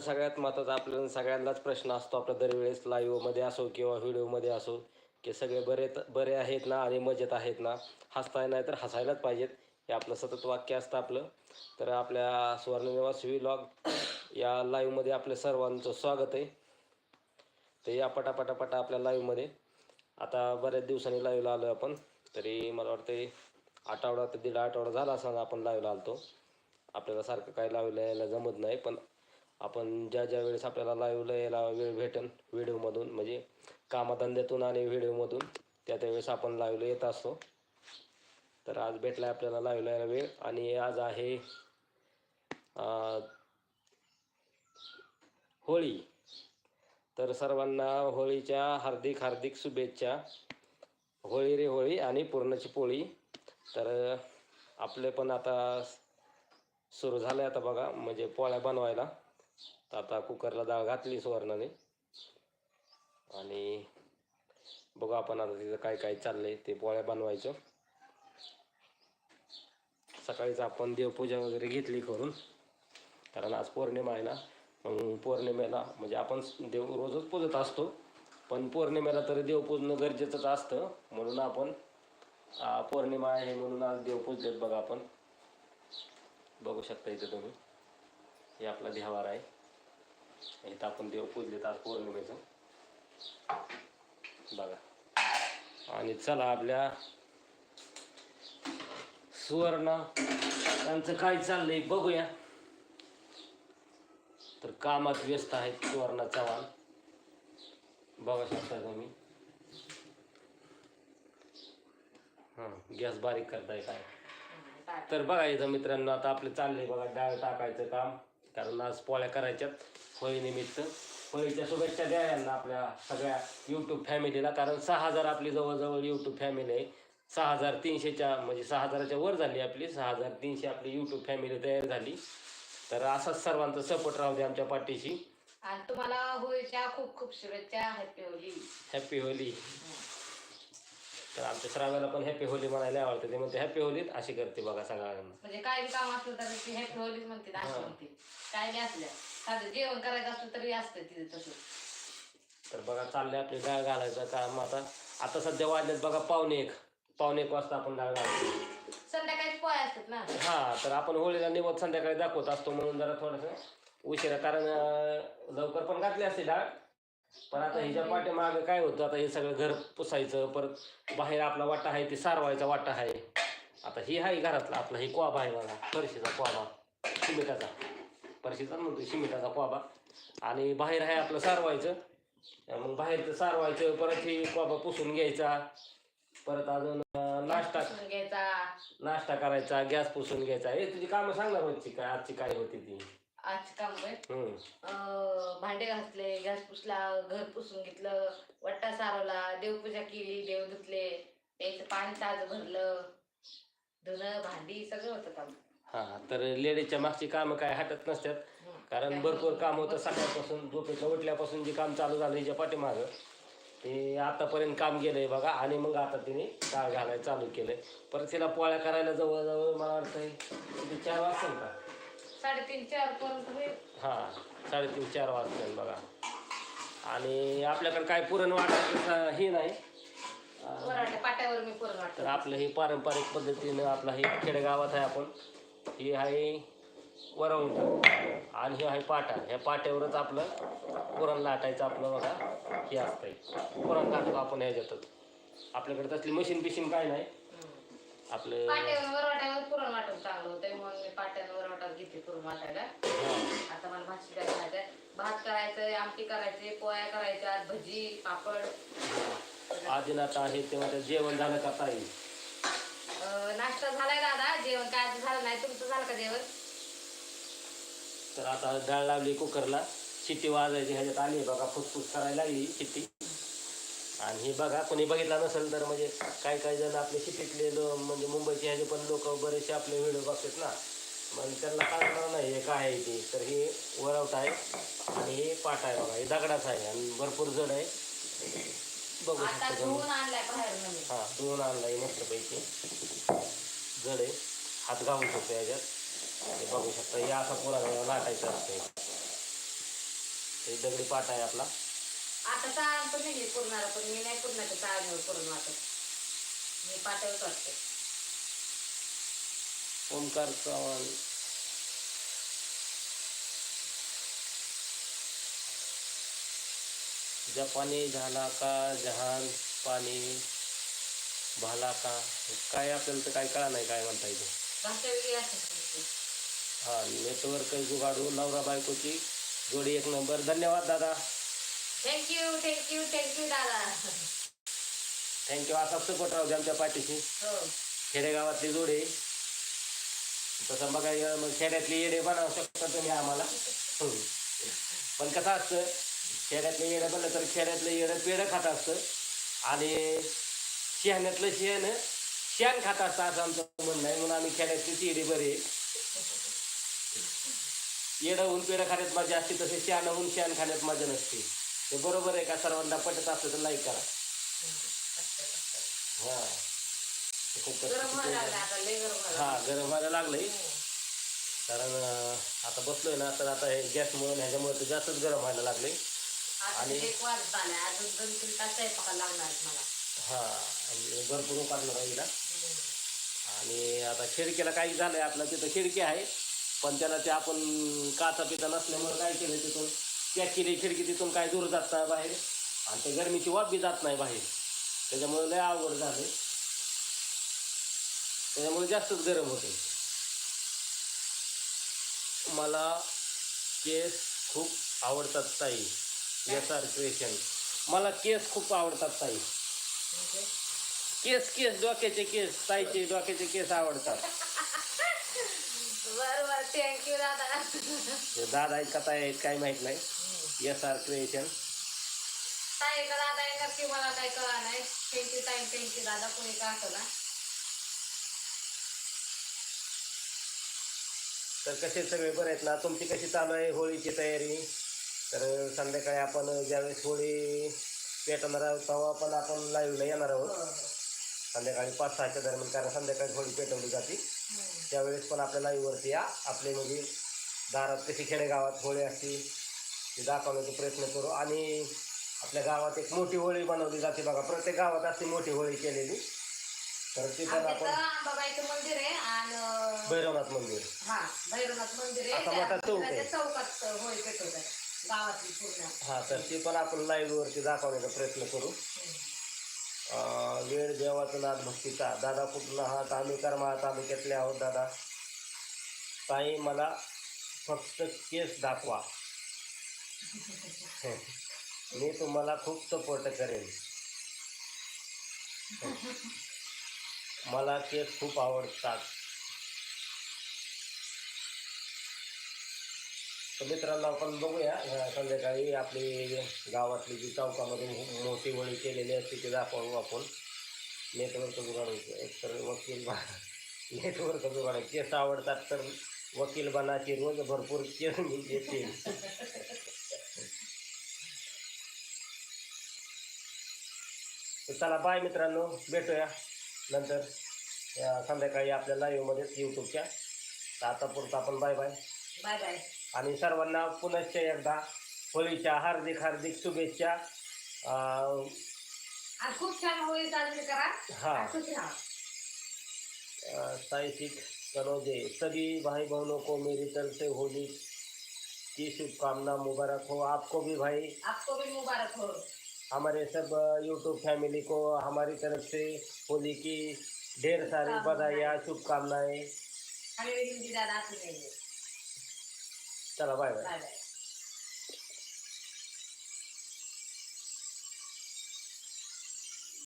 सगळ्यात महत्त्वाचा आपल्याला सगळ्यांनाच प्रश्न असतो. आपला दरवेळेस लाईव्हमध्ये असो किंवा व्हिडिओमध्ये असो की सगळे बरे बरे आहेत ना आणि मजेत आहेत ना? हसताय नाही तर हसायलाच पाहिजेत. हे आपलं सतत वाक्य असतं आपलं. तर आपल्या सुवर्णनिवास व्हिलॉग या लाईव्हमध्ये आपल्या सर्वांचं स्वागत आहे. तर या पटापटापटा आपल्या लाईव्हमध्ये आता बऱ्याच दिवसांनी लाईव्हला आलो आपण. तरी मला वाटतं आठवडा ते दीड आठवडा झाला असं आपण लाईव्हला आलतो. आपल्याला सारखं काय लाईव्हला यायला जमत नाही पण आपण ज्या ज्या वेळेस आपल्याला लाईव्हला यायला वेळ भेटेल व्हिडिओमधून म्हणजे कामधंद्यातून आणि व्हिडिओमधून त्या त्यावेळेस आपण लाईव्हला येत असतो. तर आज भेटला आपल्याला लाईव्हला यायला वेळ. आणि आज आहे होळी. तर सर्वांना होळीच्या हार्दिक हार्दिक शुभेच्छा. होळी रे होळी आणि पूर्णाची पोळी. तर आपले पण आता सुरू झालं आहे आता बघा म्हणजे पोळ्या बनवायला. तर आता कुकरला डाळ घातली सुवर्णाने. आणि बघू आपण आता तिथं काय काय चाललंय ते पोळ्या बनवायचं. सकाळीच आपण देवपूजा वगैरे घेतली करून. कारण आज पौर्णिमा आहे ना मग पौर्णिमेला म्हणजे आपण देव रोजच पूजत असतो. पण पौर्णिमेला तरी देव पूजणं गरजेचंच असतं. म्हणून आपण पौर्णिमा आहे म्हणून आज देव पूजलेत बघा आपण. बघू शकता इथं तुम्ही. हे आपला देहावार आहे. इथं आपण देव पूजलेत आज पौर्णिमेचं. बघा. आणि चला आपल्या सुवर्ण त्यांचं काय चाललंय बघूया. तर कामात व्यस्त आहेत सुवर्ण चव्हाण. बघा शकता तुम्ही. हां गॅस बारीक करताय काय? तर बघा इथं मित्रांनो आता आपलं चाललंय बघा डाळ टाकायचं काम. कारण आज पोळ्या करायच्यात. होळीनिमित्त होळीच्या शुभेच्छा द्या यांना आपल्या सगळ्या यूट्यूब फॅमिलीला कारण सहा हजार आपली जवळजवळ यूट्यूब फॅमिली आहे. सहा हजार तीनशेच्या म्हणजे सहा हजाराच्या वर झाली आपली. सहा हजार तीनशे आपली यूट्यूब फॅमिली तयार झाली. तर असाच सर्वांचा सपोर्ट राहू दे आमच्या पाठीशी. आणि तुम्हाला होळीच्या खूप खूप शुभेच्छा. हॅपी होळी हॅपी होली तर आमच्या श्राव्याला पण हॅपी होली म्हणायला आवडते. ते म्हणते हॅपी होलीत अशी करते बघा सगळ्यांना. म्हणजे काय बी काम असलं तर ती हॅपी होळीच म्हणते अशी. म्हणते. काय बी असल्या साधं जेवण करायचं असलं तरी असतं तिथे तसं. तर बघा चाललंय आपली डाळ घालायचं. काम आता आता सध्या वाजलेत बघा पावणे एक. पावणे एक वाजता आपण डाळ घालतो संध्याकाळी पोळ्या असतात ना? हा तर आपण होळीला निवत संध्याकाळी दाखवत असतो म्हणून जरा थोडंसं उशिरा. कारण अं, लवकर पण घातली असते डाळ. पण आता हिच्या पाठीमागे काय होतं? आता हे सगळं घर पुसायचं परत बाहेर आपला वाटा आहे ते सारवायचा वाटा आहे. आता ही आहे घरातला आपला ही कोबा आहे बघा फरशीचा कोबा सिमेंटाचा फरशीचा म्हणतो सिमेंटाचा कोबा. आणि बाहेर आहे आपलं सारवायचं. मग बाहेरचं सारवायचं परत ही कोबा पुसून घ्यायचा. परत अजून नाश्ता घ्यायचा. नाश्ता करायचा गॅस पुसून घ्यायचा. हे तुझी कामं सांग ना रोजची काय आजची काय होती ती? आजची काम हम्म. भांडे घासले गॅस पुसला घर पुसून घेतलं वट्टा सारवला देवपूजा केली देव धुतले त्याचं पाणी ताज भरलं धुणं भांडी सगळं होतं काम. हा तर लेडीजच्या मागची कामं काय हटत नसतात. कारण भरपूर काम होतं सकाळपासून झोपेच्या उठल्यापासून जे काम चालू झालं हिच्या पाठीमागं. ते आतापर्यंत काम गेलंय बघा आणि मग आता तिने डाळ घालायला चालू केलंय. परत तिला पोळ्या करायला जवळजवळ मला वाटतं किती चार वाजतील का साडेतीन चार पर्यंत हा साडेतीन चार वाजतील बघा. आणि आपल्याकडे काय पुरण वाटायचं हे नाही. अं, वराट्या पाट्यावर मी पुरण तर आपलं हे पारंपरिक पद्धतीनं आपलं हे खेडेगावात आहे आपण. हे आहे वरवंट आणि हे आहे पाटा. ह्या पाट्यावरच आपलं पुरण लाटायचं आपलं बघा. हे असतंय. पुरण लाटतो आपण ह्याच्यातच. आपल्याकडे तसली मशीन बिशीन काय नाही. आपलं पाट्यावर वरवाट्यावर पुरण वाटून चांगलं होतंय म्हणून मी पाट्यावर वरवाट्यावर घेते पुरण वाटायला. आता मला भात शिजायला घालायचंय भात करायचंय आमटी करायची पोळ्या करायच्या भजी पापड. आदिनाथ आहे तेव्हा ते जेवण झालं का ताई? अं, नाश्ता झालाय दादा. जेवण काय झालं नाही. तुमचं झालं का जेवण? तर आता डाळ लावली कुकरला. शिट्टी वाजायची ह्याच्यात आली बघा फुसफुस करायला लागली शिट्टी आणि हे बघा कोणी बघितला नसेल तर म्हणजे काही काही जण आपले शिट्टीतले लो म्हणजे मुंबईचे ह्याचे पण लोक बरेचसे आपले व्हिडिओ बघतात ना. मग त्यांना कळणार नाही हे काय आहे ते. तर हे वरवट आहे आणि हे पाट आहे बघा हे दगडाच आहे आणि भरपूर जड आहे. बघू शकता तुम्ही. धुवून आणलाय बाहेर मी हा दोन आणलाय मस्तपैकी. जड आहे. हात घालू शकतो याच्यात. हे बघू शकता हे असा पुरा लाटायचं असतं हे दगडी पाट आहे आपला. आता चाळ पण नाही पुरणार पण मी नाही पुरणार चाळण्यावर पुरण वाटत. मी पाठवत वाटते ओमकार चव्हाण. जपानी झाला का जहान पाणी भाला का काय आपल्याला तर काय कळा नाही काय म्हणता येते भाषा वेगळी असते हा नेटवर्क जुगाडू नवरा बायकोची जोडी एक नंबर. धन्यवाद दादा. Thank you thank you thank you दादा. थँक्यू असा सपोर्ट राहू दे आमच्या पाठीशी. हो. खेडेगावातली जोडी तसं बघा मग खेड्यातली येडे बनवू शकता तुम्ही आम्हाला. हम्म. पण कसं असतं खेड्यातले येडे बनलं तर खेड्यातलं येडं पेढं खात असतं. आणि शहाण्यातलं शेण शेण खात असतं असं आमचं म्हणणं आहे. म्हणून आम्ही खेड्यातली येडी बरी येडं होऊन पेढं खाण्यात मजा असते तसे शहाणं होऊन शेण खाण्यात मजा नसते. ते बरोबर आहे का? सर्वांना पटत असलं तर लाईक करा. हां. खूप गरम व्हायला लागलं आता लय गरम व्हायला हा गरम व्हायला लागलंय. कारण अं, आता बसलोय ना तर आता हे गॅसमुळे ह्याच्यामुळे तर जास्तच गरम व्हायला लागले आता आणि- एक वाजत आलाय अजून दोन तीन तास स्वयंपाकाला लागणार आहेत मला. हा आणि भरपूर काढलं राहील आणि आता खिडकीला काही झालंय आपलं तिथं खिडकी आहे. पण त्याला ते आपण काचा पिता नसल्यामुळे काय केलं तिथून पॅक केली खिडकी तिथून काय दूर जात नाही बाहेर? आणि ते गरमीची वाफ बी जात नाही बाहेर. त्याच्यामुळे लय अवघड झाले त्याच्यामुळे जास्तच गरम होते मला केस खूप आवडतात ताई. एस आर क्रिएशन मला केस खूप आवडतात ताई. म्हणजे? केस केस डोक्याचे केस. ताईचे डोक्याचे केस आवडतात. बरं बरं. थँक्यू दादा दादा. आहेत का ताई आहेत काय माहीत नाही. एस आर क्रिएशन ताई का दादा? आहे नक्की मला काय कळा नाही. थँक्यू ताई थँक्यू दादा. कोणी का असं ना? तर कसे सगळे बरे आहेत ना? तुमची कशी चालू आहे होळीची तयारी? तर संध्याकाळी आपण ज्यावेळेस होळी पेटवणार आहोत तेव्हा पण आपण लाईव्हला येणार आहोत. संध्याकाळी पाच सहाच्या दरम्यान कारण संध्याकाळी होळी पेटवली जाते. त्यावेळेस पण आपल्या लाईव्हवरती या. आपले म्हणजे दारात कशी खेडेगावात होळी असते ती दाखवण्याचा प्रयत्न करू. आणि आपल्या गावात एक मोठी होळी बनवली जाते बघा. प्रत्येक गावात असते मोठी होळी केलेली. तर ती पण आपण अंबाबाईचं मंदिर आहे आणि भैरवनाथ मंदिर. हा भैरवनाथ मंदिर आहे. आता मोठा चौक आहे. त्या चौकात होळी पेटवतात गावातली पूर्ण. हां तर ती पण आपण लाईव्हवरती दाखवण्याचा प्रयत्न करू. वेळ देवाचं नाद भक्तीचा. दादा कुठला आहात आम्ही कर्मा तालुक्यातले आहोत दादा. ताई मला फक्त केस दाखवा. मी तुम्हाला खूप सपोर्ट करेन. मला केस खूप आवडतात. तर मित्रांनो आपण बघूया संध्याकाळी आपली गावातली जी चौकामध्ये मोठी वळी केलेली असते ती दाखवू आपण. नेटवर्क जुगाडायचं एक तर वकील बा नेटवर्क जुगाडायचं केस आवडतात तर वकील बनाची रोज भरपूर केस येतील तर चला बाय मित्रांनो. भेटूया नंतर संध्याकाळी आपल्या लाईव्हमध्येच यूट्यूबच्या तर आतापुरतं आपण बाय बाय बाय बाय आणि सर्वांना पुनश्च एकदा होळीच्या हार्दिक हार्दिक शुभेच्छा. खूप छान होळी साजरी करा. हा. सभी भाई बहनों को मेरी तरफ़ से होली की शुभकामना मुबारक हो. आपको भी भाई. आपको भी मुबारक हो. हमारे सब यूट्यूब फैमिली को हमारी तरफ़ से होली की ढेर सारी बधाइयाँ शुभकामनाएँ. चला बाय बाय.